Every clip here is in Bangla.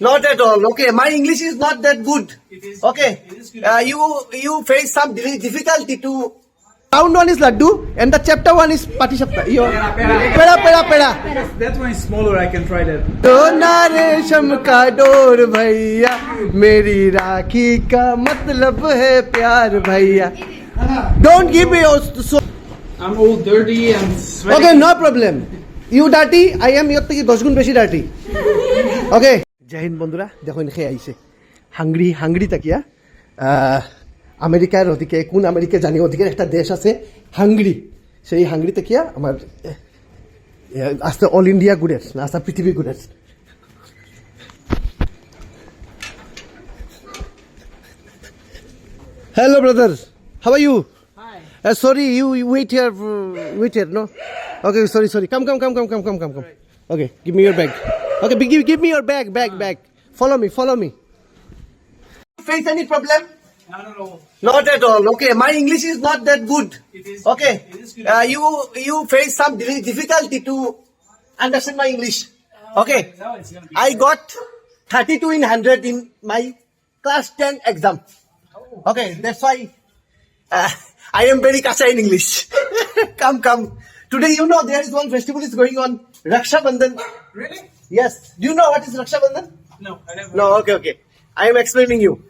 Not at all. Okay, my English is not that good. It is- Okay, it is good. uh, you you face some di- difficulty to. Round one is laddu, and the chapter one is patishapta. Yo, Pera, pera. pera, pera, pera. That one is smaller. I can try that. सोना रेशम का डोर भैया मेरी राखी का मतलब है प्यार भैया don't give me so I'm all dirty and sweaty. Okay no problem you ডাটি I am your থেকে দশ গুণ বেশি ডাটি ওকে জাহিন বন্ধুরা দেখুন খেয়ে আইছে হাঙ্গরি হাঙ্গরি তাকিয়া। আমেরিকার ওদিকে কোন আমেরিকা জানি ওদিকে একটা দেশ আছে হাঙ্গরি সেই হাঙ্গরি তাকিয়া আমার আস্তে অল ইন্ডিয়া গুড়ের না আস্তে পৃথিবী গুড়ের hello brother how you sorry you you, ইয়ার uh, wait ইয়ার Wait okay sorry sorry come come come come come come come come okay come. Okay, give. Okay. be- Give. Give me your bag. Bag. Bag. Follow me. Follow me. Face any problem? No, no, no. Not at all. Okay. My English is not that good. It is. Okay. It is good. Uh, you you face some difficulty to understand my English. Okay. Now it's. I got 32 in 100 in my class 10 exam. Okay, that's why uh, I am very kacha in English. come, come. Today, you know, there is one festival is going on, Raksha Bandhan. Really? Yes. Do you know what is Raksha Bandhan? No, I never. No, okay, okay. I am explaining you.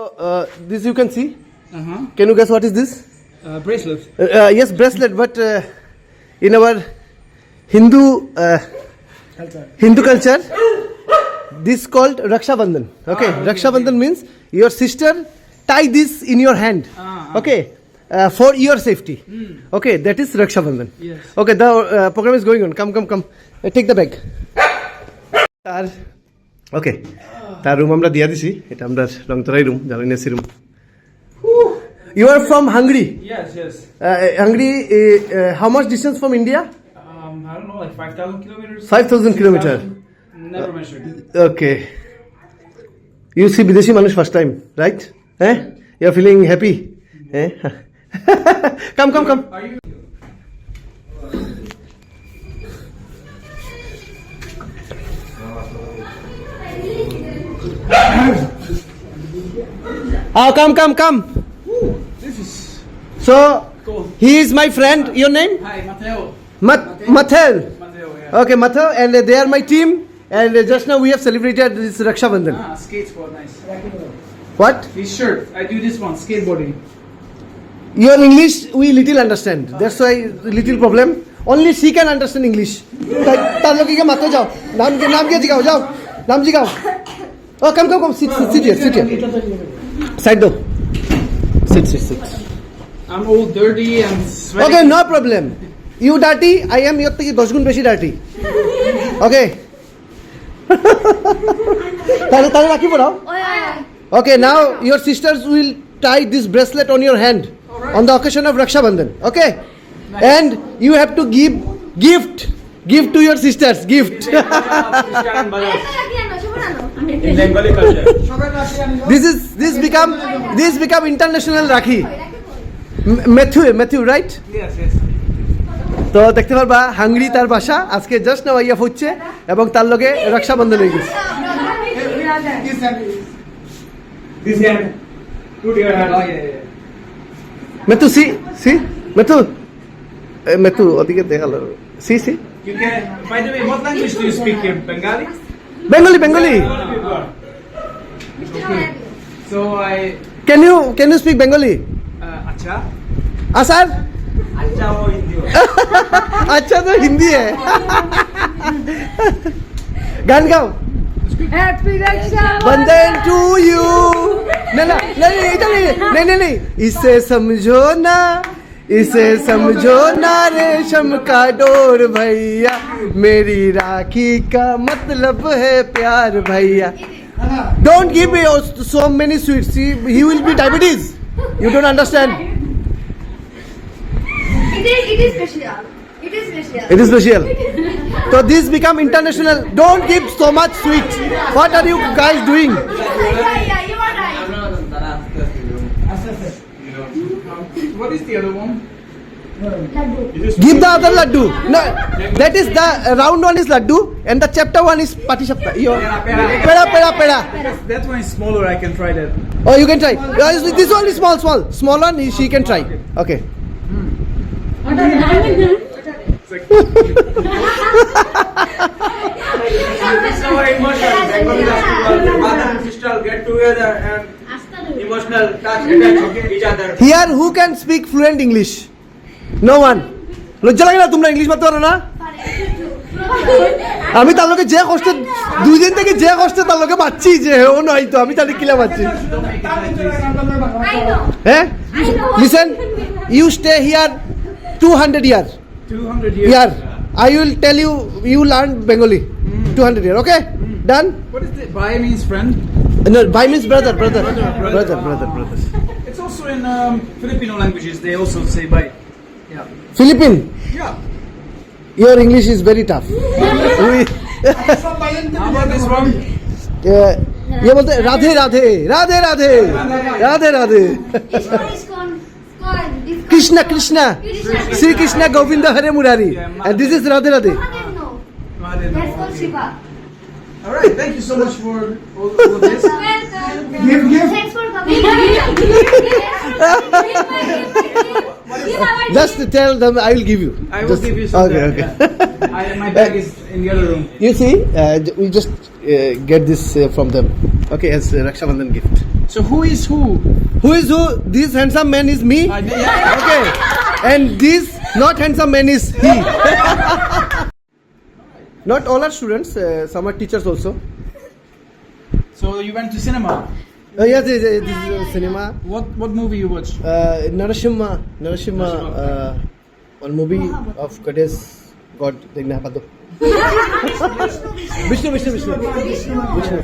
So, uh, this you can see. Uh huh. Can you guess what is this? Uh, bracelet. Uh, uh, yes, bracelet, but uh, in our Hindu uh, Hindu culture, this called Raksha Bandhan. Okay, Ah, okay, Raksha okay. Bandhan means your sister tie this in your hand. Ah, ah. Okay, uh, for your safety. Okay, that is Raksha Bandhan. Yes. Okay, the uh, program is going on. Come, come, come. Uh, take the bag. তার ওকে তার রুম আমরা দিয়া দিছি এটা আমরা রংতরাই রুম জানেন AC room you are from Hungary Yes, yes. Uh, Hungary, uh, uh, how much distance from India? Um, I don't know, like five thousand kilometers. 5,000 kilometer. 6,000? Never measured. Okay. You see Bideshi Manush first time, right? You're feeling happy? Come, come, come. Are you? Oh, come, come, come. This is So, cool. he is my friend. Your name? Hi, Mateo. Mat- Mathel. Mateo, yeah. Okay, Mathel, and uh, they are my team. And uh, just now we have celebrated this Raksha Bandhan. Ah, skate squad, nice. What? This shirt, I do this one, skateboarding your English we little understand. That's why little problem. Only she can understand English. तार लोग क्या मातो जाओ नाम के नाम क्या जिगाओ जाओ नाम जिगाओ ओ कम कम कम sit sit sit here sit here. Side दो sit sit sit. I'm all dirty and sweaty. Okay no problem. You dirty I am your থেকে 10 গুণ বেশি dirty. Okay. তাহলে তাহলে রাখি পড়াও okay now your sisters will tie this bracelet on your hand. On the occasion of Raksha Bandhan. Okay, and you have to give gift, give to your sisters, gift. In Bengali culture. this is this become this become international Rakhi. Matthew, Matthew, right? Yes, yes. তো দেখতে পারবা হাঙ্গরি তার বাসা আজকে জাস্ট না ইয়া হচ্ছে এবং তার লগে রক্ষাবন্ধন হয়ে গেছে This hand. Put your hand. Oh, yeah, yeah. মেতু সি সি মেতু মেতু ওদিকে দেখালো C C You can, by the way, what language do you speak here? Bengali? Bengali, Bengali. Okay. So I. Can you can you speak Bengali? Uh, अच्छा. हाँ सर. अच्छा वो हिंदी हो. अच्छा तो हिंदी है. गान गाओ. बंधन टू यू ना नहीं नहीं नहीं नहीं नहीं नहीं इसे समझो ना इसे समझो ना रेशम का डोर भैया मेरी राखी का मतलब है प्यार भैया don't give so many sweets he will be diabetes you don't understand it is special it is special So this become international. Don't give so much sweet. What are you guys doing? yeah, yeah, you are right. What is the other one? Give the other laddu. No, that is the round one is laddu and the chapter one is patishapta. Yo, peda, peda, peda. That one is smaller. I can try that. Oh, you can try. This one is small, small. Small one, she can try. Okay. Our emotion. Bengali festival. Mother and sister get together and emotional touch attach each other. Here, who can speak fluent English? No one. লজ্জা লাগে না তোমরা ইংলিশ মারতে পারো না আমি তার লোকে যে কষ্ট দুই দিন থেকে যে কষ্ট তার লোকে পাচ্ছি যে ও নয় তো আমি তাহলে কিলা পাচ্ছি হ্যাঁ listen you stay here two hundred year year I will tell you you learn Bengali two hundred here, okay? Mm. Done? What is it? By means friend? No, by means brother, brother. Brother, brother, brother. brother, brother. It's also in um, Filipino languages, they also say by. Yeah. Philippine? Yeah. Your English is very tough. How about this one? Yeah. ये बोलते Radhe Radhe Radhe Radhe Radhe Radhe Krishna Krishna Shri Krishna Govind Hare Murari and this is Radhe Radhe Mahadev, no. Mother, no. Shiva. All right. Thank you so much for all, all of this. Give, give. Thanks for coming. just tell them I will give you I will Just- give you some. okay okay yeah. I, my bag is in the other room. you see uh, we just uh, get this uh, from them okay as uh, Raksha Bandhan gift So who is who? who is who this handsome man is me Uh, yeah. okay and this not handsome man is he not all are students uh, some are teachers also So you went to cinema. uh, yes this, this is uh, cinema What what movie you watched? uh, Narasimha Narasimha uh, one movie of goddess god Degnapado Vishnu Vishnu Vishnu Vishnu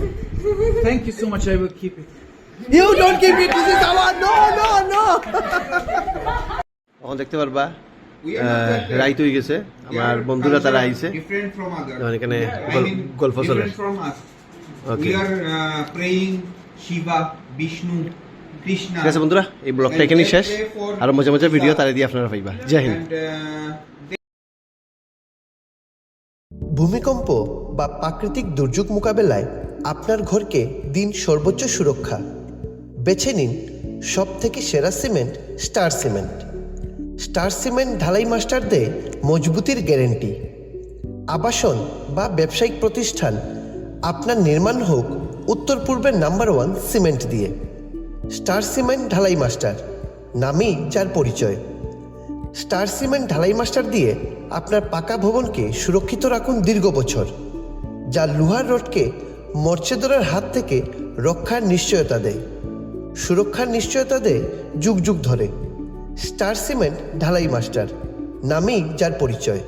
Thank you so much. I will keep it. You don't keep it. This is our no no no. এখন দেখতে পারবা রাইত হয়ে গেছে। আমার বন্ধুরা তারা আইছে। এখানে গল্প চলে Krishna. ঠিক আছে বন্ধুরা এই ব্লগটা এখানেই শেষ। আর মাঝে মাঝে ভিডিও তারা দিয়ে আপনারা পাইবা। জয় হিন্দ। Uh, ভূমিকম্প বা প্রাকৃতিক দুর্যোগ মোকাবেলায় আপনার ঘরকে দিন সর্বোচ্চ সুরক্ষা। বেছে নিন সব থেকে সেরা cement Star Cement. Star Cement ঢালাই মাস্টার দেয় মজবুতির গ্যারেন্টি। আবাসন বা ব্যবসায়িক প্রতিষ্ঠান আপনার নির্মাণ হোক উত্তর পূর্বের নাম্বার ওয়ান সিমেন্ট দিয়ে। স্টার সিমেন্ট ঢালাই মাস্টার, নামই যার পরিচয়। স্টার সিমেন্ট ঢালাই মাস্টার দিয়ে আপনার পাকা ভবনকে সুরক্ষিত রাখুন দীর্ঘ বছর, যা লোহার রডকে মর্চেদরের হাত থেকে রক্ষার নিশ্চয়তা দেয়। সুরক্ষার নিশ্চয়তা দেয় যুগ যুগ ধরে। স্টার সিমেন্ট ঢালাই মাস্টার নামেই যার পরিচয়।